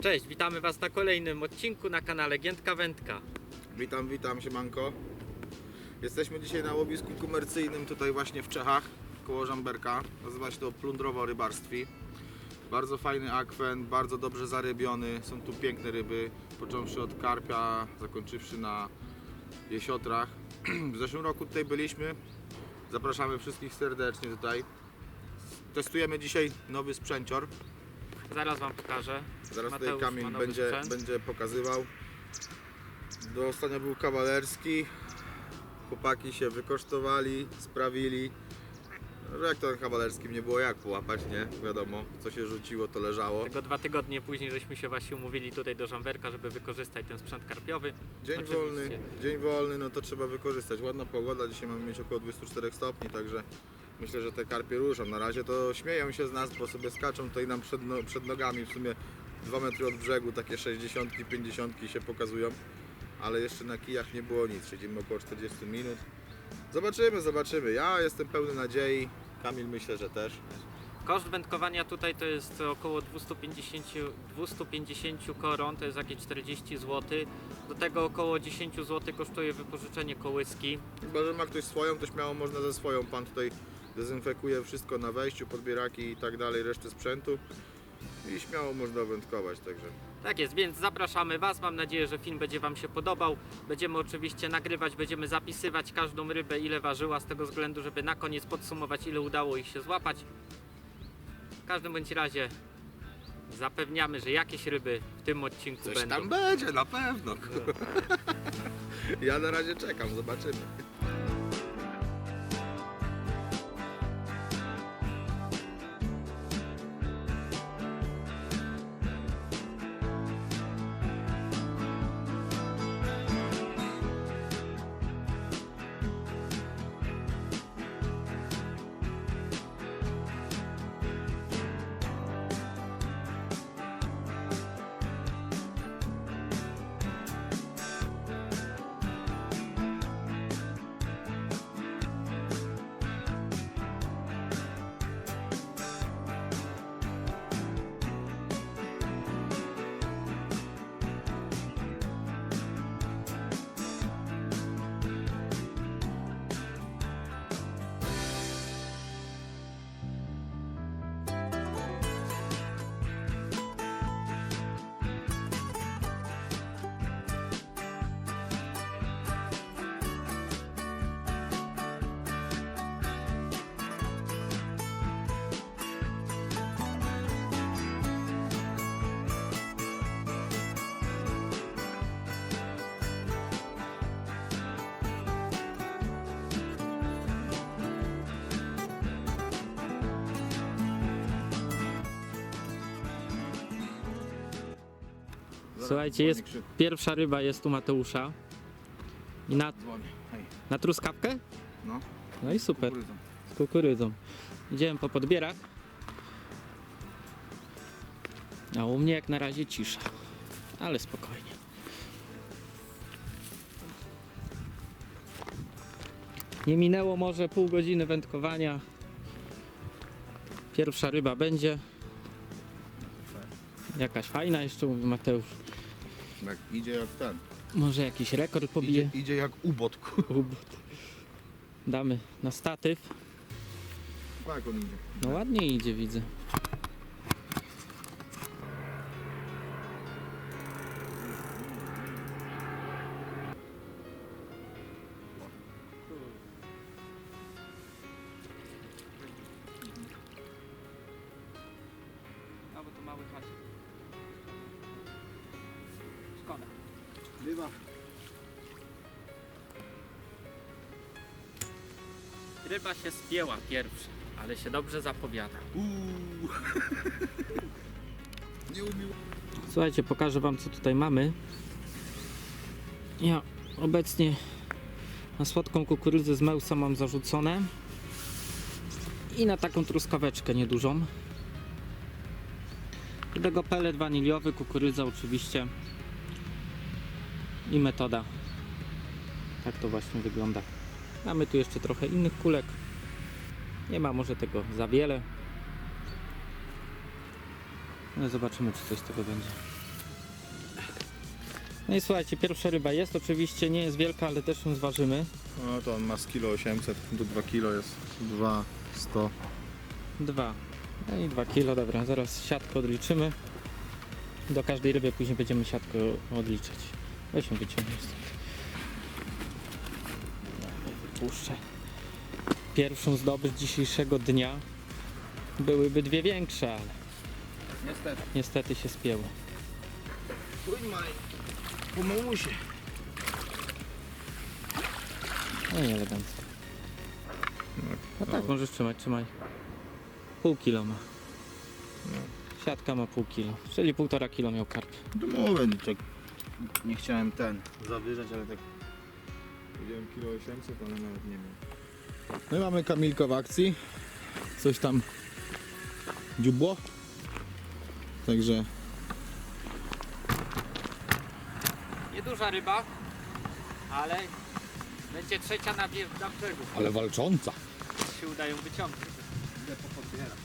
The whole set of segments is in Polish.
Cześć, witamy Was na kolejnym odcinku na kanale Giętka Wędka. Witam, witam, siemanko. Jesteśmy dzisiaj na łowisku komercyjnym tutaj właśnie w Czechach, koło Żamberka. Nazywa się to Plundrowo Rybarstwi. Bardzo fajny akwen, bardzo dobrze zarybiony. Są tu piękne ryby, począwszy od karpia, zakończywszy na jesiotrach. W zeszłym roku tutaj byliśmy. Zapraszamy wszystkich serdecznie tutaj. Testujemy dzisiaj nowy sprzęcior. Zaraz Wam pokażę. Zaraz Mateusz tutaj Kamil będzie, sprzęt. będzie pokazywał. Do ostatnio był kawalerski. Chłopaki się wykosztowali, sprawili. No, Jak to kawalerskim nie było jak połapać, nie? Wiadomo, co się rzuciło, to leżało. Tego dwa tygodnie później żeśmy się właśnie umówili tutaj do Żamberka, żeby wykorzystać ten sprzęt karpiowy. Dzień Oczywiście. wolny, dzień wolny, no to trzeba wykorzystać. Ładna pogoda, dzisiaj mamy mieć około 24 stopni, także myślę, że te karpie ruszą. Na razie to śmieją się z nas, bo sobie skaczą tutaj nam przed, no, przed nogami, w sumie 2 metry od brzegu, takie 60, 50 się pokazują. Ale jeszcze na kijach nie było nic, siedzimy około 40 minut. Zobaczymy, zobaczymy. Ja jestem pełny nadziei, Kamil myślę, że też. Koszt wędkowania tutaj to jest około 250, 250 koron, to jest jakieś 40 zł. Do tego około 10 zł kosztuje wypożyczenie kołyski. Chyba, że ma ktoś swoją, to śmiało można ze swoją. Pan tutaj dezynfekuje wszystko na wejściu, podbieraki i tak dalej, resztę sprzętu. I śmiało można wędkować, także Tak jest, więc zapraszamy Was. Mam nadzieję, że film będzie Wam się podobał. Będziemy oczywiście nagrywać, będziemy zapisywać każdą rybę, ile ważyła, z tego względu, żeby na koniec podsumować, ile udało ich się złapać. W każdym bądź razie zapewniamy, że jakieś ryby w tym odcinku coś będą. tam będzie, na pewno. ja na razie czekam, zobaczymy. Słuchajcie, jest pierwsza ryba jest u Mateusza. I na, na truskawkę? No, No i super, z kukurydzą. Idziemy po podbierak. A u mnie jak na razie cisza, ale spokojnie. Nie minęło może pół godziny wędkowania. Pierwsza ryba będzie. Jakaś fajna jeszcze mówi Mateusz. Jak idzie jak ten. Może jakiś rekord pobije. Idzie, idzie jak ubot. Ubód. Damy na statyw. Jak on idzie? No ładnie idzie widzę. Ryba się spięła pierwsza, ale się dobrze zapowiada. Uuu. Nie umiło. Słuchajcie, pokażę Wam co tutaj mamy. Ja obecnie na słodką kukurydzę z mełsa mam zarzucone i na taką truskaweczkę niedużą. Do tego pelet waniliowy, kukurydza oczywiście i metoda. Tak to właśnie wygląda. Mamy tu jeszcze trochę innych kulek. Nie ma może tego za wiele. Ale zobaczymy, czy coś z tego będzie. No i słuchajcie, pierwsza ryba jest, oczywiście nie jest wielka, ale też ją zważymy. No to on ma z kilo 800, tu 2 kilo jest 2 100. Dwa. No i dwa kilo, dobra, zaraz siatkę odliczymy. Do każdej ryby później będziemy siatkę odliczać. Weź ją Wypuszczę. Pierwszą zdobycz dzisiejszego dnia byłyby dwie większe, ale Niestety. niestety się spięło. Trójmaj. Pomóż się. No i elegancko. No tak, możesz trzymać, trzymaj. Pół kilo ma. Siatka ma pół kilo, czyli półtora kilo miał karp. To mówię, tak nie chciałem ten zawyżać, ale tak powiedziałem kilo 800, ale nawet nie wiem. No i mamy Kamilka w akcji. Coś tam dziubło. Także Nieduża ryba, ale będzie trzecia na, bie- na brzegu. ale walcząca. się udają wyciągnąć. Idę po podbieram.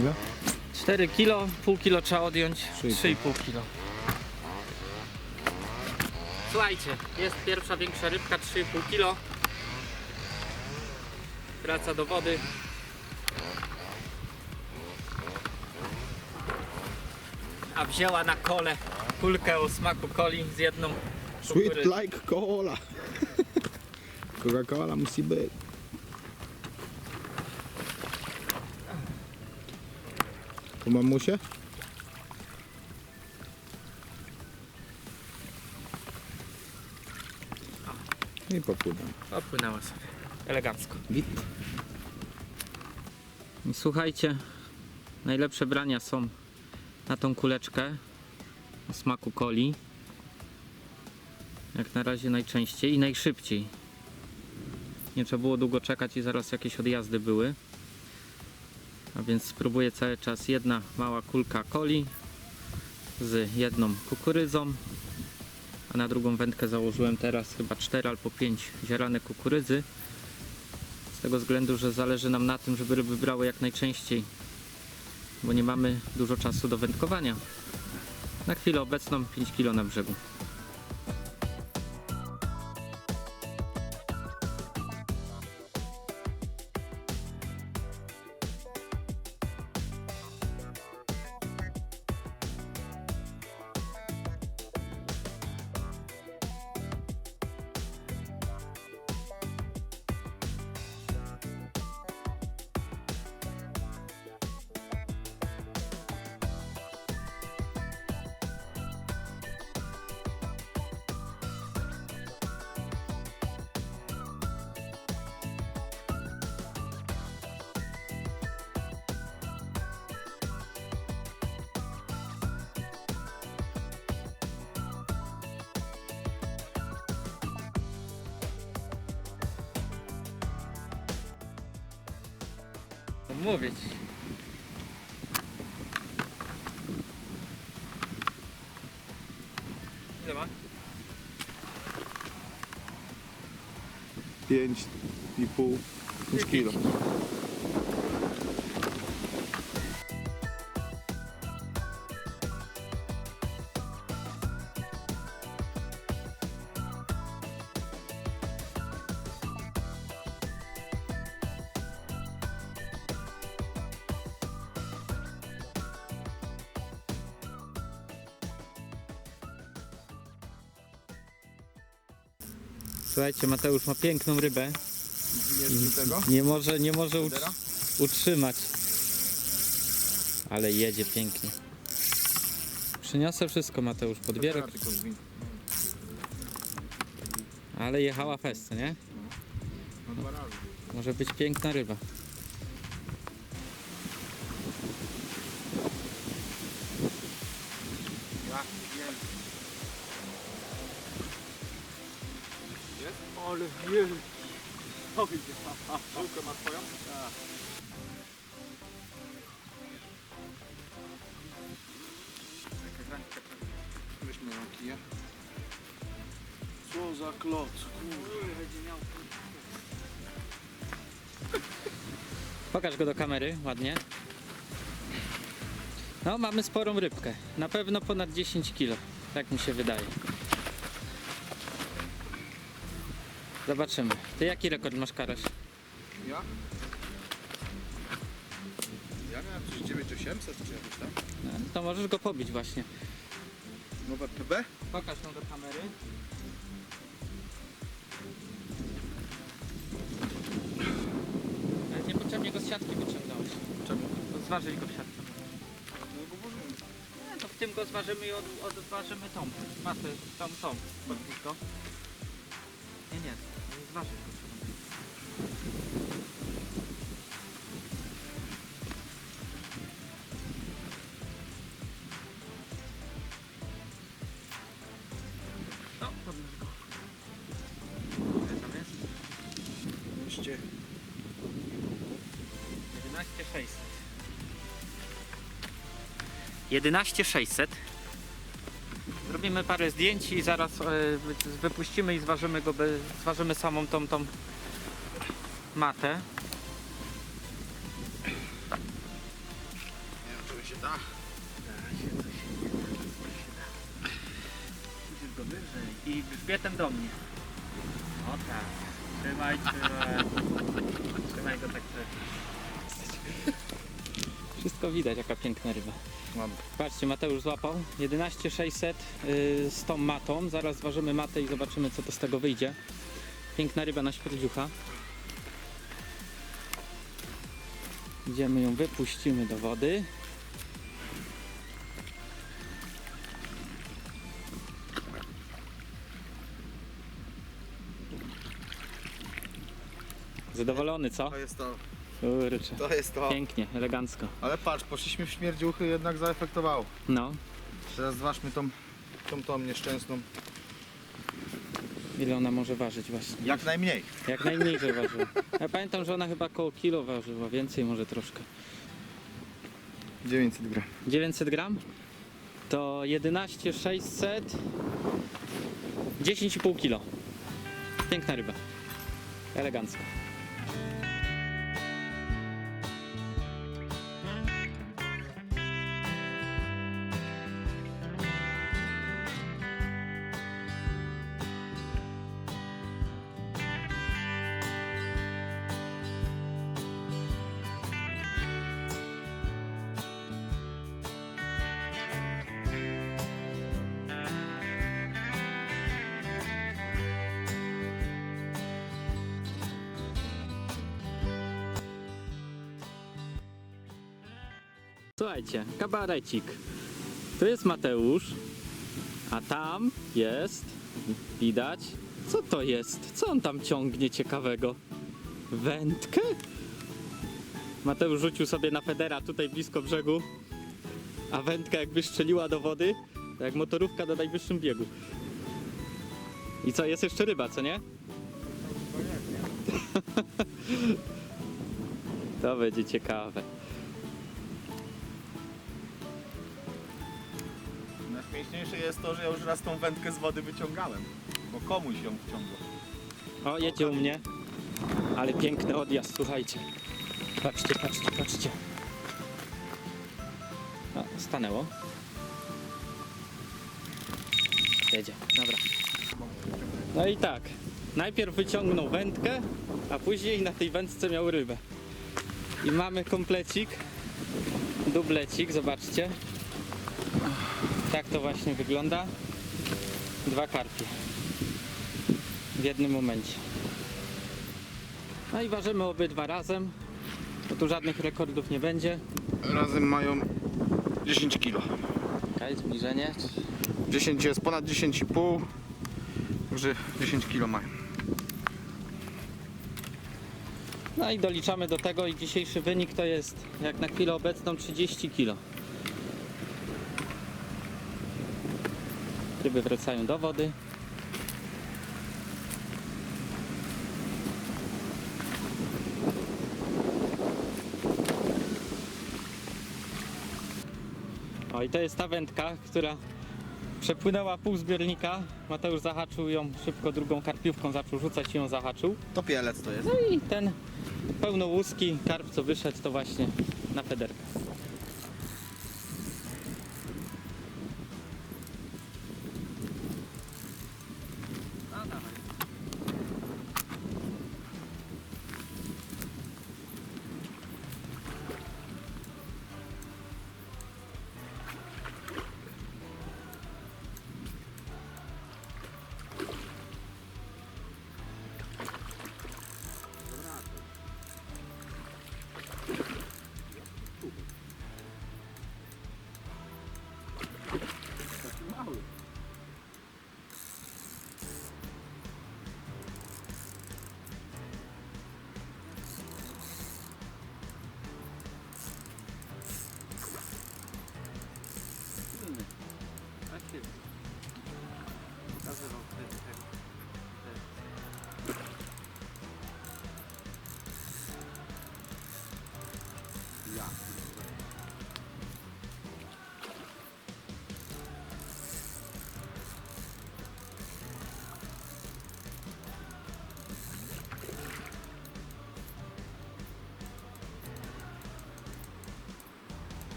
Ile? 4 kilo, pół kilo trzeba odjąć, 3,5. 3,5 kilo. Słuchajcie, jest pierwsza większa rybka, 3,5 kilo. Wraca do wody. A wzięła na kole kulkę o smaku coli z jedną Sweet like cola. Coca-Cola musi być. Po mamusie? I popłynę. Opłynęła sobie. Elegancko. Git. I Słuchajcie, najlepsze brania są na tą kuleczkę o smaku coli. Jak na razie najczęściej i najszybciej. Nie trzeba było długo czekać i zaraz jakieś odjazdy były. A więc spróbuję cały czas jedna mała kulka coli z jedną kukurydzą. A na drugą wędkę założyłem teraz chyba 4 albo 5 ziarane kukurydzy. Z tego względu, że zależy nam na tym, żeby ryby brały jak najczęściej, bo nie mamy dużo czasu do wędkowania. Na chwilę obecną 5 kg na brzegu. Mówić. Ile ma? Pięć i pół już kilo. Słuchajcie, Mateusz ma piękną rybę. Tego? Nie może, nie może utr- utrzymać. Ale jedzie pięknie. Przyniosę wszystko Mateusz, zwin- ale jechała fest, nie? No. Może być piękna ryba. Ja. Ale wielki. Oj, ja. Żółkę ma twoją? Tak. Weźmy ją kiję. Co za kloc, Pokaż go do kamery, ładnie. No, mamy sporą rybkę. Na pewno ponad 10 kg, tak mi się wydaje. Zobaczymy. Ty jaki rekord masz, Karaś? Ja? Ja miałem coś 9800 czy jakoś tam. No, to możesz go pobić właśnie. Nowe PB? Pokaż ją do kamery. Ale niepotrzebnie go z siatki wyciągnąłeś. Czemu? Zważyć go w siatce. No bo może... Nie, to w tym go zważymy i od, odważymy tą. Masę, tą, tą. Podpuść go. No. Ile tam jest? 200. 11600. 11600. Zrobimy parę zdjęć i zaraz e, wy- wypuścimy i zważymy go, by, zważymy samą tą, tą matę. Nie wiem, czy mi się da. Musisz go wyżej i grzbietem do mnie. O tak. Trzymaj, trzymaj. Trzymaj go tak. Wszystko widać, jaka piękna ryba. Mam. Patrzcie, Mateusz złapał 11600 yy, z tą matą. Zaraz zważymy matę i zobaczymy, co to z tego wyjdzie. Piękna ryba na śmierdziucha. Idziemy ją wypuścimy do wody. Zadowolony, co? To jest to. Kurczę. To jest to. Pięknie, elegancko. Ale patrz, poszliśmy w śmierdziuchy, jednak zaefektowało. No, Teraz zważmy tą, tą, tą nieszczęsną. ile ona może ważyć właśnie? Jak najmniej. Jak najmniej że ważyła. Ja pamiętam, że ona chyba około kilo ważyła, więcej może troszkę. 900 gram. 900 gram? To 11 600 10,5 kilo. Piękna ryba. Elegancka. Słuchajcie, kabarecik. Tu jest Mateusz, a tam jest, widać, co to jest? Co on tam ciągnie ciekawego? Wędkę? Mateusz rzucił sobie na federa tutaj blisko brzegu, a wędka jakby strzeliła do wody, to jak motorówka na najwyższym biegu. I co, jest jeszcze ryba, co nie? To będzie ciekawe. Najśmieszniejsze jest to, że ja już raz tą wędkę z wody wyciągałem. Bo komuś ją wciągło. O, jedzie u mnie. Ale piękny odjazd, słuchajcie. Patrzcie, patrzcie, patrzcie. O, stanęło. Jedzie, dobra. No i tak. Najpierw wyciągnął wędkę, a później na tej wędce miał rybę. I mamy komplecik. Dublecik, zobaczcie. Tak to właśnie wygląda. Dwa karpie w jednym momencie. No i ważymy obydwa razem, bo tu żadnych rekordów nie będzie. Razem mają 10 kg. Okej, zbliżenie. 10 jest ponad 10,5. Także 10 kg mają. No i doliczamy do tego i dzisiejszy wynik to jest jak na chwilę obecną 30 kg. Ryby wracają do wody. O i to jest ta wędka, która Przepłynęła pół zbiornika. Mateusz zahaczył ją szybko drugą karpiówką, zaczął rzucać i ją zahaczył. To pielec to jest. No i ten pełno łuski, karp co wyszedł to właśnie na federkę.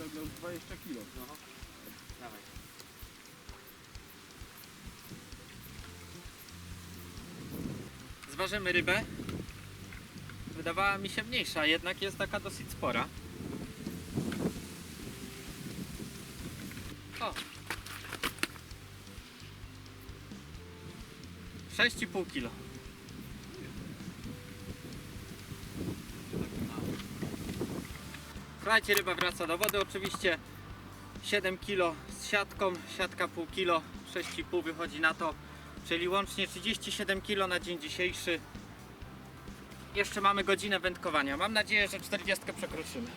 Miał 20 kilo. Dawaj. Zważymy rybę. Wydawała mi się mniejsza, jednak jest taka dosyć spora. O! 6,5 kilo. Słuchajcie, ryba wraca do wody. Oczywiście 7 kg z siatką, siatka pół kilo, 6,5 wychodzi na to, czyli łącznie 37 kg na dzień dzisiejszy. Jeszcze mamy godzinę wędkowania. Mam nadzieję, że 40 przekroczymy.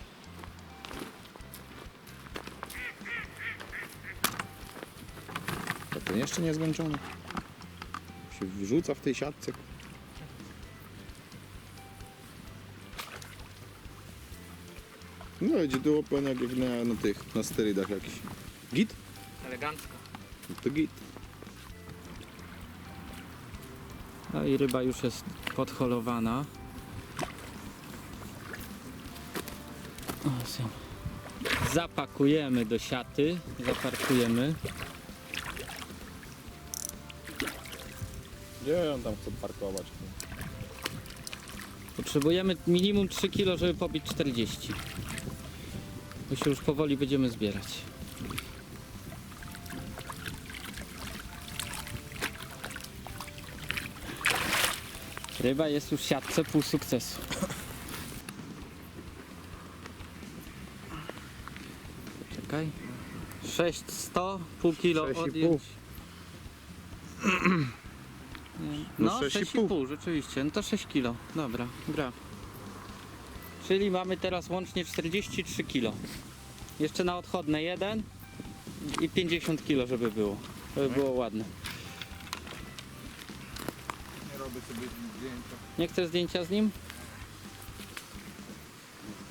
To jeszcze nie zmęczony. Się wrzuca w tej siatce. No idzie tu open jak na, na tych, na sterydach jakiś. Git? Elegancko. No To git. No i ryba już jest podholowana. Zapakujemy do siaty, zaparkujemy. Gdzie on tam chce parkować? Potrzebujemy minimum 3 kg, żeby pobić 40. Bo się już powoli będziemy zbierać. Ryba jest już w siatce, pół sukcesu. Czekaj. 600, pół kilo 6,5. odjąć. Nie, No No, 6,5. 6,5 rzeczywiście, no to 6 kilo. Dobra, gra. Czyli mamy teraz łącznie 43 kilo. Jeszcze na odchodne jeden i 50 kilo, żeby było. Żeby było ładne. Nie robię sobie zdjęcia. Nie chcesz zdjęcia z nim?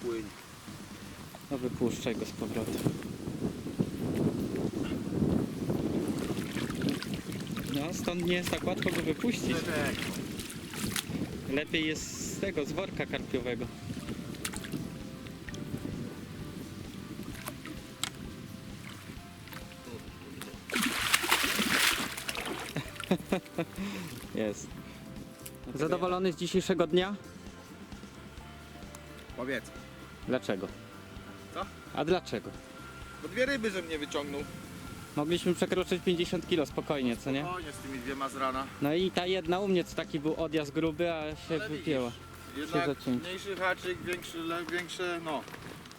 Płyń. No wypuszczaj go z powrotem. No stąd nie jest tak łatwo go wypuścić. Lepiej jest z tego, z worka karpiowego. Jest. Zadowolony z dzisiejszego dnia? Powiedz. Dlaczego? Co? A dlaczego? Bo dwie ryby, że mnie wyciągnął. Mogliśmy przekroczyć 50 kg spokojnie, co nie? O, nie z tymi dwiema z rana. No i ta jedna u mnie to taki był odjazd gruby, a się Ale wypięła. Jednak zacięć. mniejszy haczyk, większy, le, większe, no,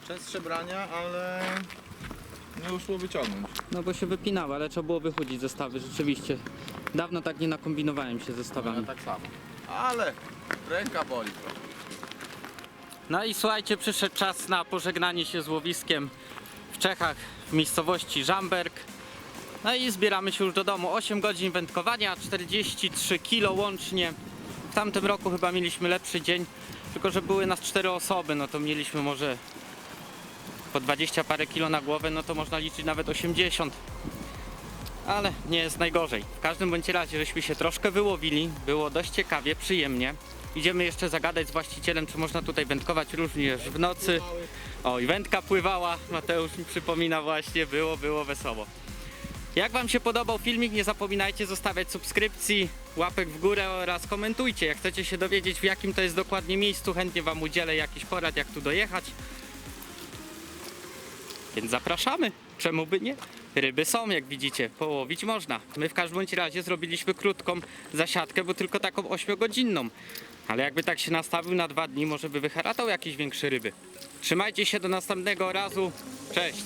częstsze brania, ale nie uszło wyciągnąć. No bo się wypinała, ale trzeba było wychodzić zestawy, rzeczywiście. Dawno tak nie nakombinowałem się Ja zestawami. tak samo. Ale ręka boli trochę. No i słuchajcie, przyszedł czas na pożegnanie się z łowiskiem w Czechach, w miejscowości Żamberg. No i zbieramy się już do domu. 8 godzin wędkowania, 43 kilo łącznie. W tamtym roku chyba mieliśmy lepszy dzień, tylko że były nas 4 osoby, no to mieliśmy może po 20 parę kilo na głowę, no to można liczyć nawet 80. Ale nie jest najgorzej. W każdym bądź razie, żeśmy się troszkę wyłowili, było dość ciekawie, przyjemnie. Idziemy jeszcze zagadać z właścicielem, czy można tutaj wędkować również w nocy. O, i wędka pływała, Mateusz mi przypomina właśnie, było, było wesoło. Jak Wam się podobał filmik, nie zapominajcie zostawiać subskrypcji, łapek w górę oraz komentujcie. Jak chcecie się dowiedzieć w jakim to jest dokładnie miejscu, chętnie Wam udzielę jakiś porad, jak tu dojechać. Więc zapraszamy. Czemu by nie? Ryby są, jak widzicie, połowić można. My w każdym razie zrobiliśmy krótką zasiadkę, bo tylko taką 8-godzinną. Ale jakby tak się nastawił na dwa dni, może by wyharatał jakieś większe ryby. Trzymajcie się do następnego razu. Cześć!